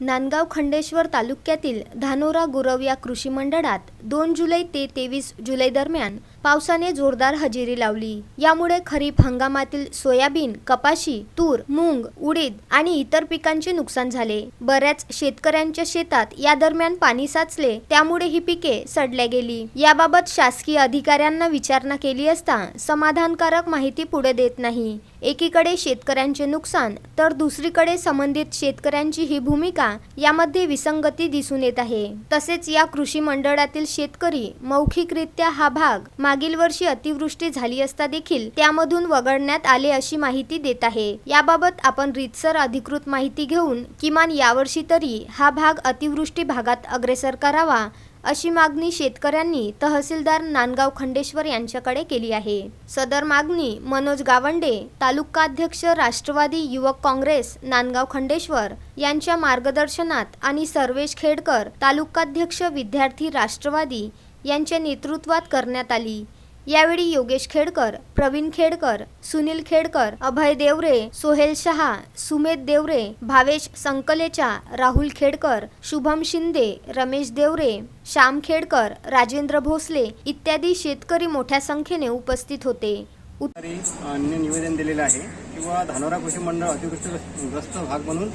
नांदगाव खंडेश्वर तालुक्यातील धानोरा गुरव या कृषी मंडळात दोन जुलै ते तेवीस जुलै दरम्यान पावसाने जोरदार हजेरी लावली. यामुळे खरीप हंगामातील सोयाबीन कपाशी तूर मूग उडीद आणि इतर पिकांचे नुकसान झाले. बऱ्याच शेतकऱ्यांच्या शेतात या दरम्यान पाणी साचले त्यामुळे ही पिके सडल्या गेली. याबाबत शासकीय अधिकाऱ्यांना विचारणा केली असता समाधानकारक माहिती पुढे देत नाही. एकीकडे शेतकऱ्यांचे नुकसान तर दुसरीकडे संबंधित शेतकऱ्यांची ही भूमिका यामध्ये विसंगती दिसून येत आहे. तसेच या कृषी मंडळातील शेतकरी मौखिकरित्या हा भाग मागील वर्षी अतिवृष्टी झाली असता देखील त्यामधून वगळण्यात आले अशी माहिती देत आहे. याबाबत आपण रीतसर अधिकृत माहिती घेऊन किमान यावर्षी तरी हा भाग अतिवृष्टी भागात अग्रेसर करावा अशी मागणी शेतकऱ्यांनी तहसीलदार नांदगाव खंडेश्वर यांच्याकडे केली आहे. सदर मागणी मनोज गावंडे तालुकाध्यक्ष राष्ट्रवादी युवक काँग्रेस नांदगाव खंडेश्वर यांच्या मार्गदर्शनात आणि सर्वेश खेडकर तालुकाध्यक्ष विद्यार्थी राष्ट्रवादी यांच्या नेतृत्वात करण्यात आली. यावेळी योगेश खेडकर प्रवीण खेडकर सुनील खेडकर अभय देवरे सोहेल शहा सुमेध देवरे भावेश संकलेचा राहुल खेडकर शुभम शिंदे रमेश देवरे श्याम खेडकर राजेंद्र भोसले इत्यादी शेतकरी मोठ्या संख्येने उपस्थित होते. निवेदन दिलेलं आहे. किंवा धानोरा कृषी मंडळ अतिवृष्टीग्रस्त भाग म्हणून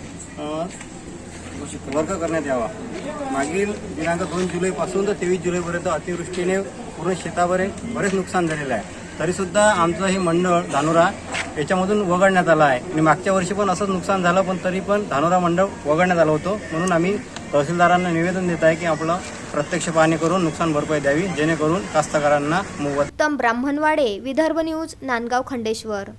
वर्ग करण्यात यावा. मागील दिनांक दोन जुलैपासून तर तेवीस जुलैपर्यंत अतिवृष्टीने पूर्ण शेतावर बरेच नुकसान झालेलं आहे. तरीसुद्धा आमचं हे मंडळ धानोरा याच्यामधून वगळण्यात आलं आहे. आणि मागच्या वर्षी पण असंच नुकसान झालं पण तरी पण धानोरा मंडळ वगळण्यात आलं होतं. म्हणून आम्ही तहसीलदारांना निवेदन देत आहे की आपलं प्रत्यक्ष पाहणी करून नुकसान भरपाई द्यावी जेणेकरून कास्तकारांना मोबत उत्तम ब्राह्मणवाडे विदर्भ न्यूज नांदगाव खंडेश्वर.